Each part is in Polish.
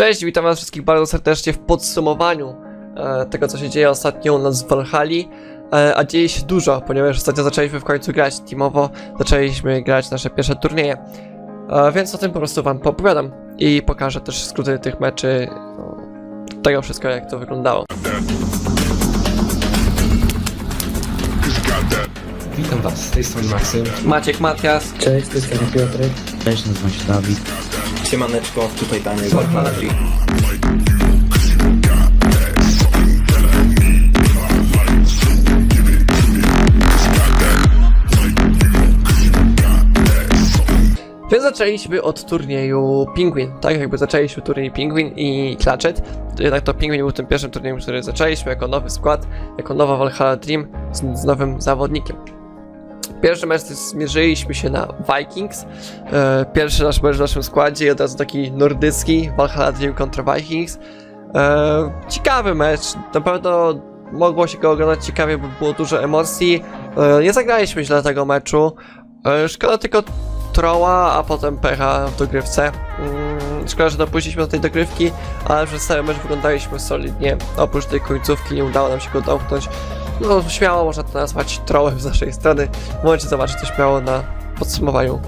Cześć, witam was wszystkich bardzo serdecznie w podsumowaniu e, tego, co się dzieje ostatnio u nas w Valhalla. E, a dzieje się dużo, ponieważ ostatnio zaczęliśmy w końcu grać teamowo, zaczęliśmy grać nasze pierwsze turnieje. E, więc o tym po prostu wam opowiadam i pokażę też skróty tych meczy, no, tego wszystko, jak to wyglądało. Witam Was, z tej strony Maksym. Maciek, Matias, Cześć, to jest Kamil Piotrek. Cześć, nazywam się Dawid. Siemaneczko, tutaj Daniel Bartolowski. Więc zaczęliśmy od turnieju Penguin, tak jakby zaczęliśmy turniej Penguin i Clutchet. Jednak to Penguin był tym pierwszym turniejem, który zaczęliśmy jako nowy skład, jako nowa Valhalla Dream z, z nowym zawodnikiem. Pierwszy mecz zmierzyliśmy się na Vikings. E, pierwszy nasz mecz w naszym składzie i od razu taki nordycki Valhalla Dream kontra Vikings. E, ciekawy mecz, na pewno mogło się go oglądać ciekawie, bo było dużo emocji. E, nie zagraliśmy źle tego meczu. Szkoda tylko trolla, a potem pecha w dogrywce. Mm, szkoda, że dopuściliśmy do tej dogrywki, ale przez cały mecz wyglądaliśmy solidnie. Oprócz tej końcówki nie udało nam się go domknąć. No śmiało można to nazwać trollem z naszej strony. Możecie zobaczyć to śmiało na podsumowaniu.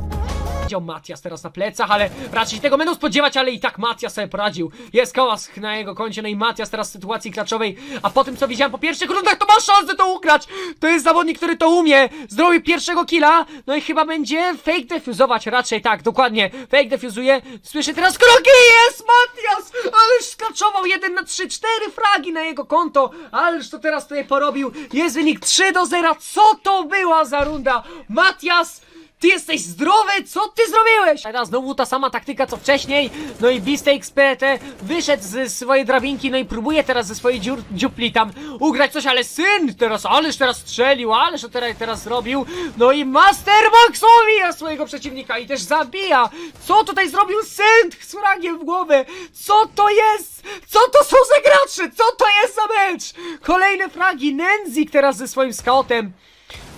Widział Matias teraz na plecach, ale raczej tego będą spodziewać, ale i tak Matias sobie poradził. Jest kołas na jego koncie, no i Matias teraz w sytuacji klaczowej, a po tym co widziałem po pierwszych rundach, to ma szansę to ugrać! To jest zawodnik, który to umie! Zrobił pierwszego killa, no i chyba będzie fake defuzować, raczej tak, dokładnie. Fake defuzuje, słyszę teraz kroki, jest Matias! Ależ sklaczował 1 na 3, 4 fragi na jego konto, ależ to teraz tutaj porobił. Jest wynik 3 do 0, co to była za runda? Matias! Ty jesteś zdrowy? Co ty zrobiłeś? Teraz znowu ta sama taktyka co wcześniej. No i Beastake PT wyszedł ze swojej drabinki, no i próbuje teraz ze swojej dziur, dziupli tam ugrać coś, ale syn teraz, ależ teraz strzelił, ależ teraz, teraz zrobił. No i Masterbox omija swojego przeciwnika i też zabija. Co tutaj zrobił syn z fragiem w głowę? Co to jest? Co to są za gracze? Co to jest za mecz? Kolejne fragi, Nenzik teraz ze swoim scoutem.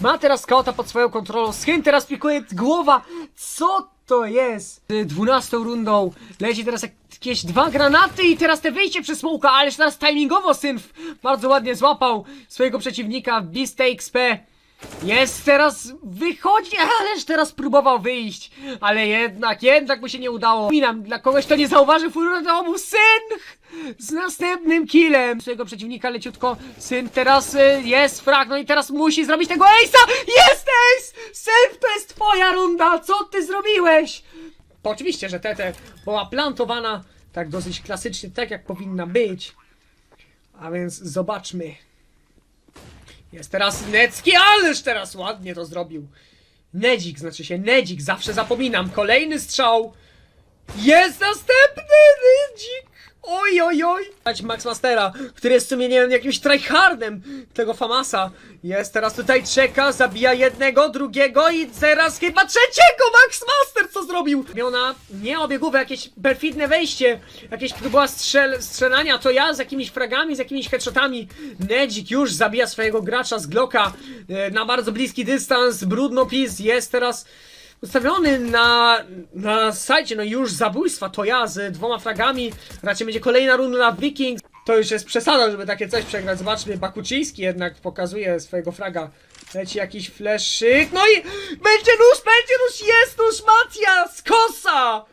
Ma teraz skauta pod swoją kontrolą. Schyn teraz pikuje głowa. Co to jest? Dwunastą rundą leci teraz jakieś dwa granaty i teraz te wyjście przez smoka, ależ teraz timingowo Synf bardzo ładnie złapał swojego przeciwnika Beast XP. Jest teraz, wychodzi, ależ teraz próbował wyjść, ale jednak, jednak mu się nie udało. Minam, dla kogoś, kto nie zauważył furora domu, Synch z następnym killem swojego przeciwnika leciutko. Syn teraz y, jest frag, no i teraz musi zrobić tego ace'a! Jest ace! Synch, to jest twoja runda, co ty zrobiłeś? To oczywiście, że Tete była plantowana tak dosyć klasycznie, tak jak powinna być. A więc zobaczmy. Jest teraz Necki, ależ teraz ładnie to zrobił. Nedzik, znaczy się Nedzik, zawsze zapominam. Kolejny strzał. Jest następny Nedzik. Oj, oj, oj. Max Mastera, który jest w sumie, nie wiem, jakimś tryhardem tego Famasa. Jest teraz tutaj czeka, zabija jednego, drugiego i teraz chyba trzeciego Max Master co zrobił? Miał na nieobiegówe jakieś perfidne wejście, jakieś próba strzel strzelania, to ja z jakimiś fragami, z jakimiś headshotami. Nedzik już zabija swojego gracza z Glocka e, na bardzo bliski dystans. Brudnopis jest teraz ustawiony na, na sajcie, no już zabójstwa, to ja z dwoma fragami, raczej będzie kolejna runda Vikings. To już jest przesada, żeby takie coś przegrać. Zobaczmy, Bakuczyński jednak pokazuje swojego fraga. Leci jakiś fleszyk, no i będzie nóż, będzie nóż, jest nóż, Matias, kosa!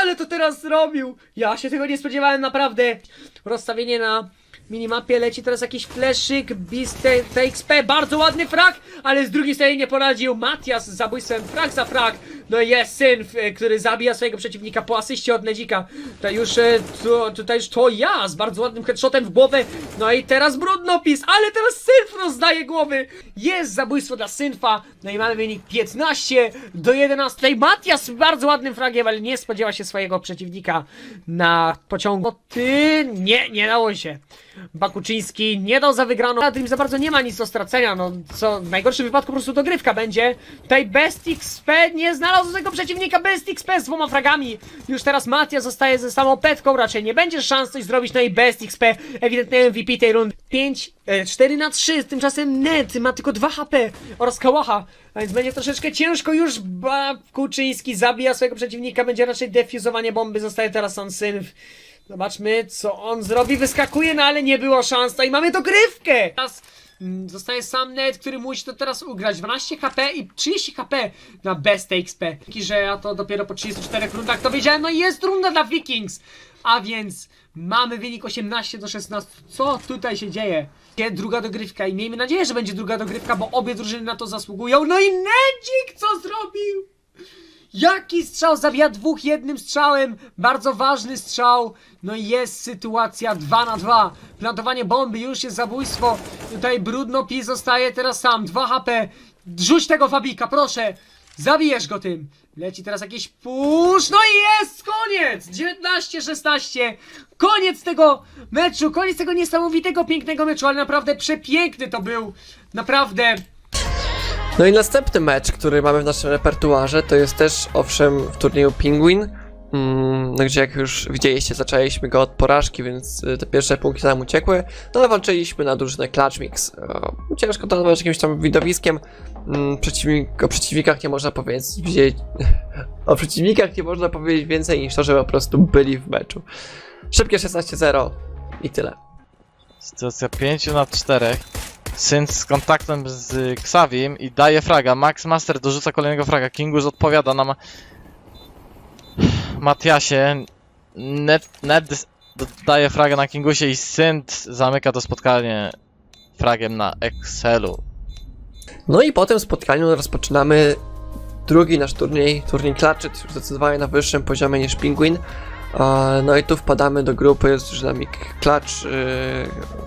Ale to teraz zrobił! Ja się tego nie spodziewałem, naprawdę. Rozstawienie na minimapie leci teraz jakiś fleszyk, Beast TXP, bardzo ładny frag, ale z drugiej strony nie poradził Matias z zabójstwem, frag za frag. No i jest syn, który zabija swojego przeciwnika po asyście od Nedzika. Tutaj już, e, to, tutaj już to ja z bardzo ładnym headshotem w głowę. No i teraz brudnopis, ale teraz Synf rozdaje głowy. Jest zabójstwo dla Synfa. No i mamy wynik 15 do 11. Tutaj Matias bardzo ładnym fragiem, ale nie spodziewa się swojego przeciwnika na pociągu. O, Ty, nie, nie dało się. Bakuczyński nie dał za wygraną. Dream za bardzo nie ma nic do stracenia, no co w najgorszym wypadku po prostu dogrywka będzie. Tutaj Best XP nie znalazł tego przeciwnika Best XP z dwoma fragami. Już teraz Matia zostaje ze samą petką, raczej nie będzie szans coś zrobić, no i Best XP ewidentnie MVP tej rundy. 5, e, 4 na 3, tymczasem Ned ma tylko 2 HP oraz Kałacha, a więc będzie troszeczkę ciężko już. Bakuczyński zabija swojego przeciwnika, będzie raczej defuzowanie bomby, zostaje teraz sam Synf. Zobaczmy, co on zrobi. Wyskakuje, no ale nie było szans. No i mamy dogrywkę! Teraz zostaje sam Ned, który musi to teraz ugrać. 12 HP i 30 HP na Best XP. Dzięki, że ja to dopiero po 34 rundach to wiedziałem. No i jest runda dla Vikings. A więc mamy wynik 18 do 16. Co tutaj się dzieje? Druga dogrywka i miejmy nadzieję, że będzie druga dogrywka, bo obie drużyny na to zasługują. No i Nedzik co zrobił? Jaki strzał zabija dwóch jednym strzałem? Bardzo ważny strzał. No i jest sytuacja 2 na 2. Plantowanie bomby już jest zabójstwo. Tutaj brudno pi zostaje teraz sam. 2 HP. Rzuć tego Fabika, proszę. Zabijesz go tym. Leci teraz jakiś push. No i jest koniec! 19-16. Koniec tego meczu. Koniec tego niesamowitego, pięknego meczu. Ale naprawdę przepiękny to był. Naprawdę. No i następny mecz, który mamy w naszym repertuarze, to jest też owszem w turnieju Penguin. Mm, no gdzie jak już widzieliście, zaczęliśmy go od porażki, więc y, te pierwsze punkty nam uciekły. No ale walczyliśmy na drużynę Clutch Mix. Ciężko to nazwać jakimś tam widowiskiem. Mm, Przeciwnik, o przeciwnikach nie można powiedzieć. o przeciwnikach nie można powiedzieć więcej niż to, że po prostu byli w meczu. Szybkie 16-0 i tyle. Sytuacja 5 na 4. Syn z kontaktem z Xavim i daje fraga. Max Master dorzuca kolejnego fraga. Kingus odpowiada na ma... Matiasie. Ned, Ned daje fraga na Kingusie i Synt zamyka to spotkanie fragiem na Excelu. No i po tym spotkaniu rozpoczynamy drugi nasz turniej, turniej Clutchet, już zdecydowanie na wyższym poziomie niż Penguin. E, No i tu wpadamy do grupy z dynamik Clutch, yy,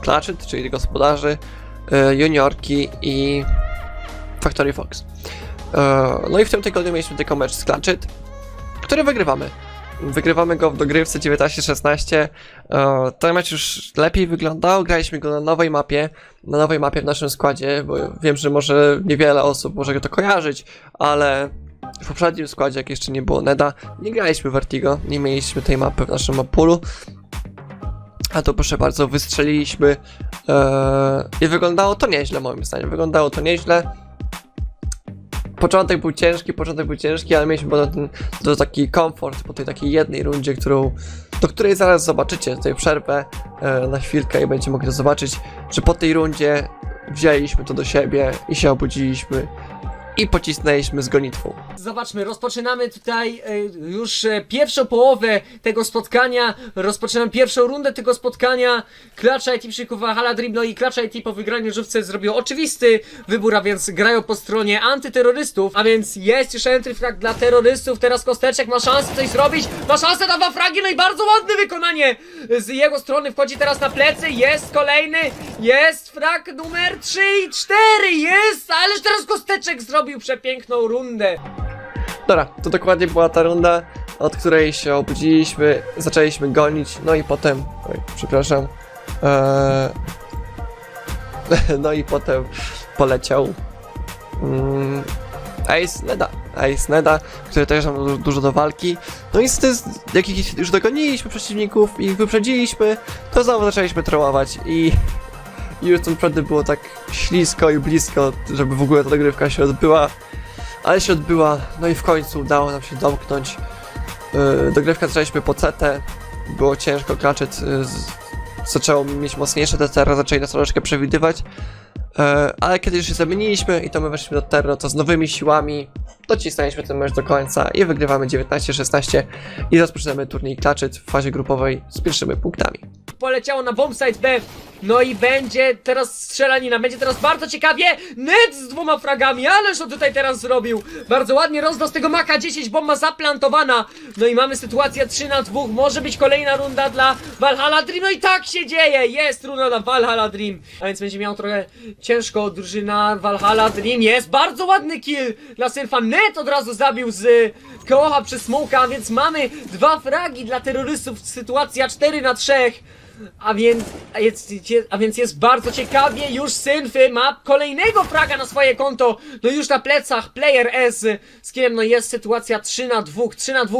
Clutchet, czyli gospodarzy, juniorki i Factory Fox. E, No i w tym tygodniu mieliśmy tylko mecz z Clutchet, który wygrywamy. Wygrywamy go w dogrywce 19-16. E, Ten mecz już lepiej wyglądał. Graliśmy go na nowej mapie. Na nowej mapie w naszym składzie, bo wiem, że może niewiele osób może to kojarzyć, ale w poprzednim składzie, jak jeszcze nie było Neda, nie graliśmy Vertigo, nie mieliśmy tej mapy w naszym mapulu. A to proszę bardzo, wystrzeliliśmy e, i wyglądało to nieźle moim zdaniem. Wyglądało to nieźle. Początek był ciężki, początek był ciężki, ale mieliśmy potem ten, to taki komfort po tej takiej jednej rundzie, którą, do której zaraz zobaczycie, tutaj przerwę e, na chwilkę i będziecie mogli to zobaczyć, że po tej rundzie wzięliśmy to do siebie i się obudziliśmy i pocisnęliśmy z gonitwą. Zobaczmy, rozpoczynamy tutaj e, już e, pierwszą połowę tego spotkania. Rozpoczynamy pierwszą rundę tego spotkania. Klacz IT przykrywa Hala Dream, no i Klacz IT po wygraniu żywce zrobił oczywisty wybór, a więc grają po stronie antyterrorystów. A więc jest już entry frag dla terrorystów. Teraz Kosteczek ma szansę coś zrobić. Ma szansę na dwa fragi, no i bardzo ładne wykonanie z jego strony. Wchodzi teraz na plecy, jest kolejny, jest frag numer 3 i 4, jest, ależ teraz Kosteczek zrobił przepiękną rundę. Dobra, to dokładnie była ta runda, od której się obudziliśmy, zaczęliśmy gonić, no i potem, oj, przepraszam, eee, no i potem poleciał mm, Ace Neda, Ace Neda, który też nam du- dużo do walki, no i tym, jak już dogoniliśmy przeciwników i ich wyprzedziliśmy, to znowu zaczęliśmy trollować i i już naprawdę było tak ślisko i blisko, żeby w ogóle ta dogrywka się odbyła. Ale się odbyła, no i w końcu udało nam się domknąć. Yy, dogrywkę zaczęliśmy po CT, było ciężko, Cratchit yy, z- zaczęło mieć mocniejsze TTR, zaczęli nas troszeczkę przewidywać. Yy, ale kiedy już się zamieniliśmy i to my weszliśmy do Terro, to z nowymi siłami docisnęliśmy ten mecz do końca i wygrywamy 19-16 i rozpoczynamy turniej Cratchit w fazie grupowej z pierwszymi punktami. poleciało na bombsite B. No i będzie teraz strzelanina, będzie teraz bardzo ciekawie. Net z dwoma fragami, ależ on tutaj teraz zrobił. Bardzo ładnie rozdał z tego maka 10, bomba zaplantowana. No i mamy sytuację 3 na 2, może być kolejna runda dla Valhalla Dream. No i tak się dzieje, jest runda dla Valhalla Dream. A więc będzie miał trochę ciężko drużyna Valhalla Dream. Jest bardzo ładny kill dla Sylfa. Net od razu zabił z koła przez smoka, więc mamy dwa fragi dla terrorystów. Sytuacja 4 na 3. A więc, a, jest, a więc jest bardzo ciekawie, już Synfy ma kolejnego fraga na swoje konto, no już na plecach Player S, z kim no jest sytuacja 3 na 2, 3 na 2,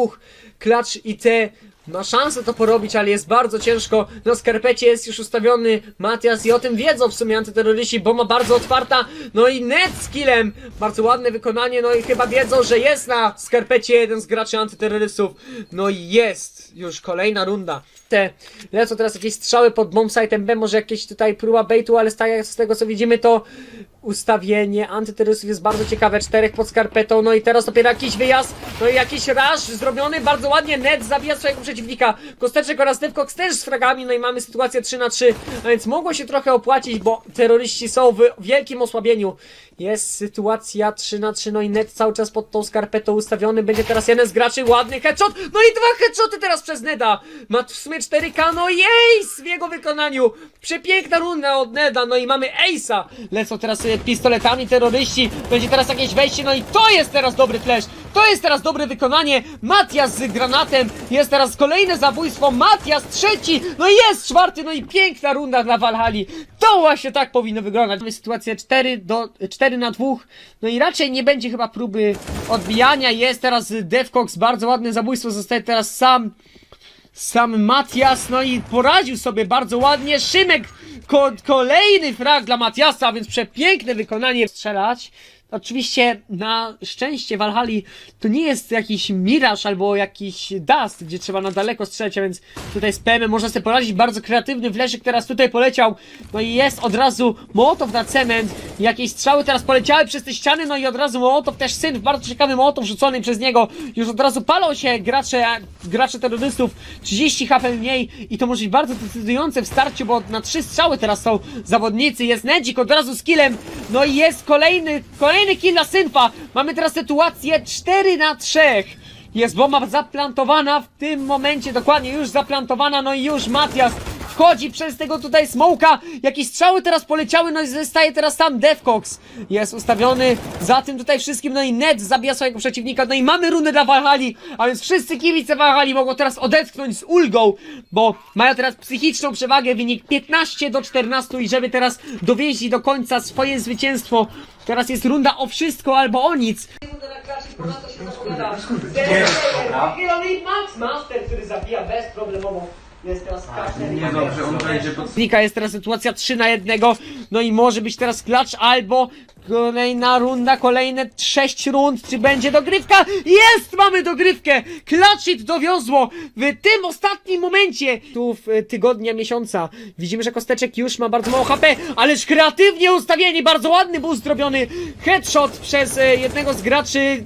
Klacz i te ma szansę to porobić, ale jest bardzo ciężko. Na skarpecie jest już ustawiony Matias i o tym wiedzą w sumie antyterroryści, bo ma bardzo otwarta. No i net z killem. Bardzo ładne wykonanie, no i chyba wiedzą, że jest na skarpecie jeden z graczy antyterrorystów. No i jest już kolejna runda. Te lecą teraz jakieś strzały pod bombsite'em B, może jakieś tutaj próba baitu, ale tak- z tego co widzimy to ustawienie antyterrorystów jest bardzo ciekawe. Czterech pod skarpetą, no i teraz dopiero jakiś wyjazd, no i jakiś rush zrobiony bardzo ładnie. Net zabija swojego przeciwnika. Kosteczek oraz Devcox też z fragami, no i mamy sytuację 3 na 3 a więc mogło się trochę opłacić, bo terroryści są w wielkim osłabieniu. Jest sytuacja 3 na 3 no i Net cały czas pod tą skarpetą ustawiony. Będzie teraz jeden z graczy, ładny headshot, no i dwa headshoty teraz przez Neda. Ma w sumie 4K, no ace w jego wykonaniu. Przepiękna runda od Neda, no i mamy ace'a. Lecą teraz sobie pistoletami terroryści, będzie teraz jakieś wejście, no i to jest teraz dobry flash. To jest teraz dobre wykonanie. Matias z granatem. Jest teraz kolejne zabójstwo. Matias trzeci. No i jest czwarty. No i piękna runda dla Valhalla. To właśnie tak powinno wyglądać. Mamy sytuację 4 do 4 na 2. No i raczej nie będzie chyba próby odbijania. Jest teraz Devcox. Bardzo ładne zabójstwo. Zostaje teraz sam sam Matias, no i poradził sobie bardzo ładnie. Szymek, ko kolejny frag dla Matiasa, więc przepiękne wykonanie strzelać. Oczywiście na szczęście Valhalla to nie jest jakiś Mirage albo jakiś Dust, gdzie trzeba na daleko strzelać, a więc tutaj z PM można sobie poradzić. Bardzo kreatywny fleszyk teraz tutaj poleciał. No i jest od razu Mołotow na cement. Jakieś strzały teraz poleciały przez te ściany, no i od razu Mołotow też syn, bardzo ciekawy Mołotow rzucony przez niego. Już od razu palą się gracze, gracze terrorystów. 30 HP mniej i to może być bardzo decydujące w starciu, bo na trzy strzały teraz są zawodnicy. Jest Nedzik od razu z killem. No i jest kolejny, kolejny kill dla Synfa. Mamy teraz sytuację 4 na 3. Jest bomba zaplantowana w tym momencie, dokładnie już zaplantowana, no i już Matias wchodzi przez tego tutaj smoka. Jakieś strzały teraz poleciały, no i zostaje teraz tam Devcox. Jest ustawiony za tym tutaj wszystkim, no i Ned zabija swojego przeciwnika, no i mamy rundę dla Valhalla, a więc wszyscy kibice Valhalla mogą teraz odetchnąć z ulgą, bo mają teraz psychiczną przewagę, wynik 15 do 14 i żeby teraz dowieźli do końca swoje zwycięstwo, teraz jest runda o wszystko albo o nic. Max Master, który zabija bezproblemowo. Jest teraz Nie dobrze, on będzie pod... Znika jest teraz sytuacja 3 na 1. No i może być teraz klacz albo kolejna runda, kolejne 6 rund. Czy będzie dogrywka? Jest! Mamy dogrywkę! Clutchit dowiozło w tym ostatnim momencie. Tu w e, tygodnia, miesiąca. Widzimy, że Kosteczek już ma bardzo mało HP, ależ kreatywnie ustawieni, bardzo ładny był zrobiony headshot przez e, jednego z graczy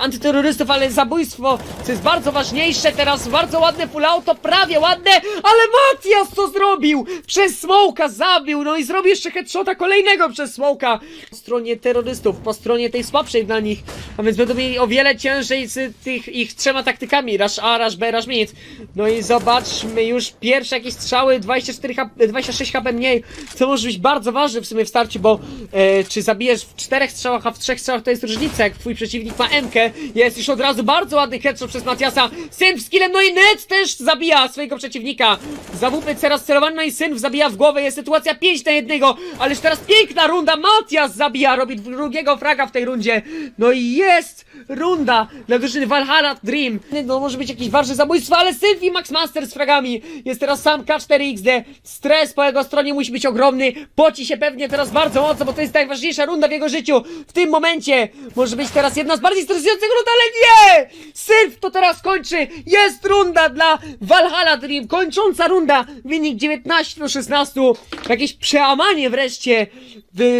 antyterrorystów, ale zabójstwo, co jest bardzo ważniejsze teraz, bardzo ładne full auto, prawie ładne, ale Matias co zrobił? Przez Smoka zabił, no i zrobił jeszcze headshota kolejnego przez Smoka. Po stronie terrorystów, po stronie tej słabszej dla nich, a więc będą mieli o wiele ciężej z tych ich trzema taktykami, rush A, rush B, rush mid. No i zobaczmy już pierwsze jakieś strzały, 24 HP, 26 HP mniej, co może być bardzo ważne w sumie w starciu, bo e, czy zabijesz w czterech strzałach, a w trzech strzałach to jest różnica, jak twój przeciwnik ma MK, jest już od razu bardzo ładny headshot przez Matiasa, Syn z no i Ned też zabija swojego przeciwnika, zawupy teraz celowany, no i Syn zabija w głowę, jest sytuacja 5 na 1, ależ teraz piękna runda, Matias zabija, robi drugiego fraga w tej rundzie, no i jest runda dla drużyny Valhalla Dream, no może być jakieś ważne zabójstwo, ale Sylwii Max Master z fragami, jest teraz sam K4XD, stres po jego stronie musi być ogromny, poci się pewnie teraz bardzo mocno, bo to jest najważniejsza runda w jego życiu, w tym momencie może być teraz jedna z bardziej stresujących rund, ale nie! Sylw to teraz kończy, jest runda dla Valhalla Dream, kończąca runda, wynik 19 do 16, jakieś przełamanie wreszcie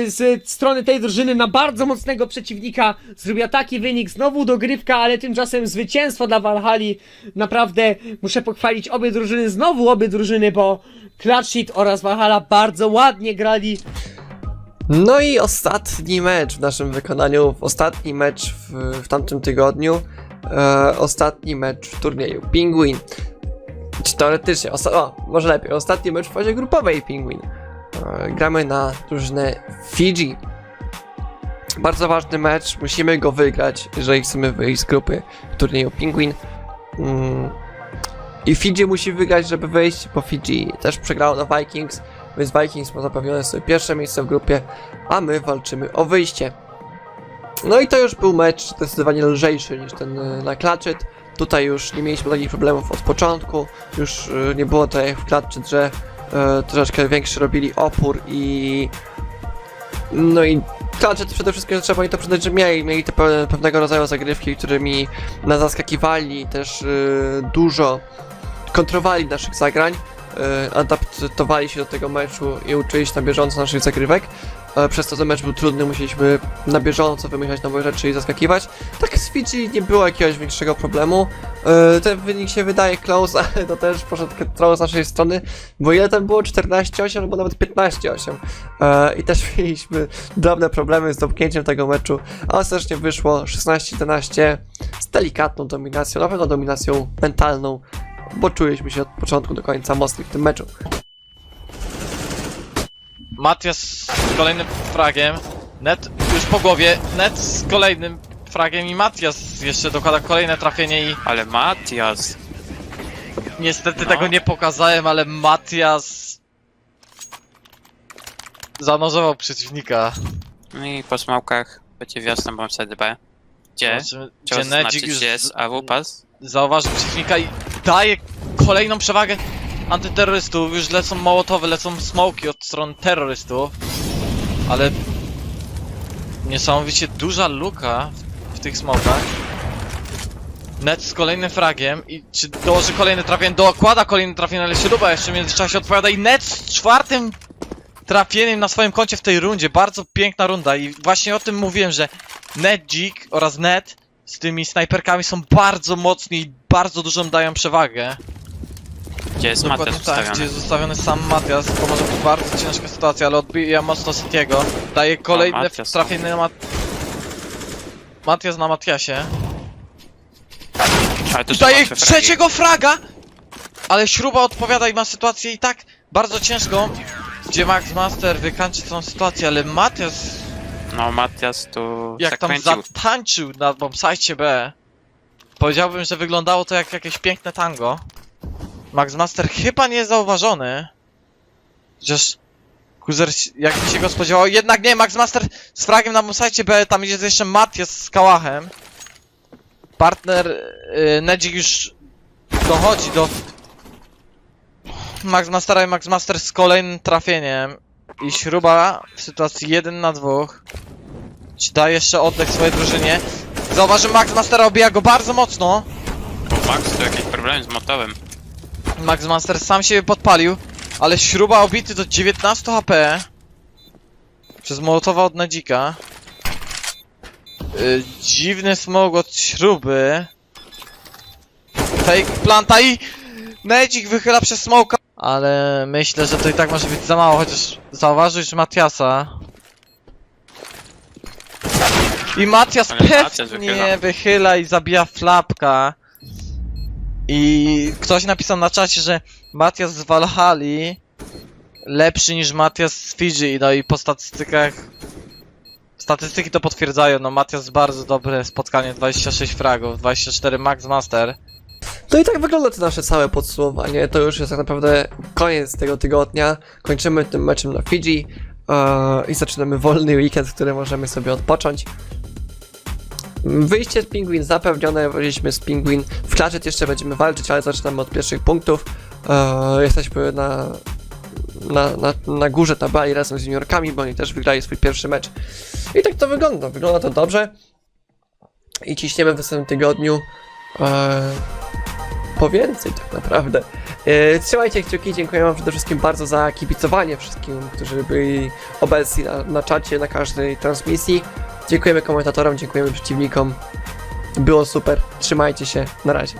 z strony tej drużyny na bardzo mocnego przeciwnika, zrobiła taki wynik, znowu dogrywka, ale tymczasem zwycięstwo dla Valhalla, naprawdę muszę pochwalić obie drużyny, znowu obie drużyny, bo Clutch oraz Valhalla bardzo ładnie grali, No i ostatni mecz w naszym wykonaniu, ostatni mecz w, w tamtym tygodniu, e, ostatni mecz w turnieju Penguin. Czy teoretycznie, o, może lepiej, ostatni mecz w fazie grupowej Penguin. E, gramy na drużynę Fiji. Bardzo ważny mecz, musimy go wygrać, jeżeli chcemy wyjść z grupy w turnieju Penguin. Mm. I Fiji musi wygrać, żeby wyjść, bo Fiji też przegrało na Vikings, więc Vikings ma zapewnione sobie pierwsze miejsce w grupie, a my walczymy o wyjście. No i to już był mecz zdecydowanie lżejszy niż ten y, na Clutchet. Tutaj już nie mieliśmy takich problemów od początku, już y, nie było tutaj w klatce, że y, troszeczkę większy robili opór i... No i Klacze przede wszystkim trzeba i to przyznać, że mieli, mieli te pe- pewnego rodzaju zagrywki, którymi nas zaskakiwali, też y, dużo kontrowali naszych zagrań, adaptowali się do tego meczu i uczyli się na bieżąco naszych zagrywek. E, Przez to ten mecz był trudny, musieliśmy na bieżąco wymyślać nowe rzeczy i zaskakiwać. Tak z Fidżi nie było jakiegoś większego problemu. E, Ten wynik się wydaje close, ale to też poszedł trochę z naszej strony, bo ile tam było? 14-8 albo nawet 15-8. E, I też mieliśmy drobne problemy z domknięciem tego meczu, ale ostatecznie wyszło 16-11 z delikatną dominacją, na pewno dominacją mentalną, bo czuliśmy się od początku do końca mocni w tym meczu. Matias z kolejnym fragiem. Net już po głowie. Net z kolejnym fragiem i Matias jeszcze dokłada kolejne trafienie i Ale Matias. niestety No. tego nie pokazałem, ale Matias zanożował przeciwnika. No i po smałkach będzie wiosna bomb wtedy B. Gdzie? Zobaczymy, Trzeba Gdzie Nedzik już gdzie jest AW pas. zauważył przeciwnika i daje kolejną przewagę antyterrorystów. Już lecą mołotowy, lecą smoki od strony terrorystów. Ale niesamowicie duża luka w, tych smokach. Net z kolejnym fragiem i czy dołoży kolejne trafienie, dokłada kolejne trafienie, ale śruba jeszcze w międzyczasie odpowiada i Net z czwartym trafieniem na swoim koncie w tej rundzie. Bardzo piękna runda i właśnie o tym mówiłem, że Nedzik oraz Net z tymi snajperkami są bardzo mocni i bardzo dużą dają przewagę. Gdzie jest Dokładnie tak, gdzie jest zostawiony sam Matias, to może być bardzo ciężka sytuacja, ale odbija mocno City'ego. Daje kolejne Matias. trafienie na Mat... Matias na Matiasie. Ale to są daje łatwe fragi. trzeciego fraga! Ale śruba odpowiada i ma sytuację i tak bardzo ciężką, gdzie Max Master wykańczy tą sytuację, ale Matias No Matias tu jak tam zakręcił. zatańczył na bombsite B. Powiedziałbym, że wyglądało to jak jakieś piękne tango. Max Master chyba nie jest zauważony. Chociaż Kuzer jakby się go spodziewał. Jednak nie, Max Master z fragiem na bombsite B, tam idzie jeszcze Matias z Kałachem. Partner yy, Nedzik już dochodzi do Max Mastera i Max Master z kolejnym trafieniem. I śruba w sytuacji 1 na 2 ci da jeszcze oddech swojej drużynie. Zauważy Max Master obija go bardzo mocno. Max tu jakieś problemy z motowym. Max Master sam siebie podpalił, ale śruba obity do 19 HP. Przez Mołotowa od Nedzika. Yy, dziwny smog od śruby. Fake planta i Nedzik wychyla przez smoka. Ale myślę, że to i tak może być za mało, chociaż zauważył już Matiasa. I Matias Ale Matias pewnie wychyla. wychyla i zabija flapka. I ktoś napisał na czacie, że Matias z Valhalla lepszy niż Matias z Fidżi, no i po statystykach statystyki to potwierdzają, no Matias bardzo dobre spotkanie, 26 fragów, 24 Max Master. No i tak wygląda to nasze całe podsumowanie. To już jest tak naprawdę koniec tego tygodnia. Kończymy tym meczem na Fidżi e, i zaczynamy wolny weekend, w którym możemy sobie odpocząć. Wyjście z Pingwin zapewnione, wyjdziemy z Pingwin. W Clashit jeszcze będziemy walczyć, ale zaczynamy od pierwszych punktów. E, jesteśmy na, na, na, na górze tabeli razem z juniorkami, bo oni też wygrali swój pierwszy mecz. I tak to wygląda. Wygląda to dobrze. I ciśniemy w następnym tygodniu. Po więcej tak naprawdę. E, trzymajcie kciuki, dziękuję wam przede wszystkim bardzo za kibicowanie wszystkim, którzy byli obecni na, na czacie, na każdej transmisji. Dziękujemy komentatorom, dziękujemy przeciwnikom. Było super, trzymajcie się, na razie.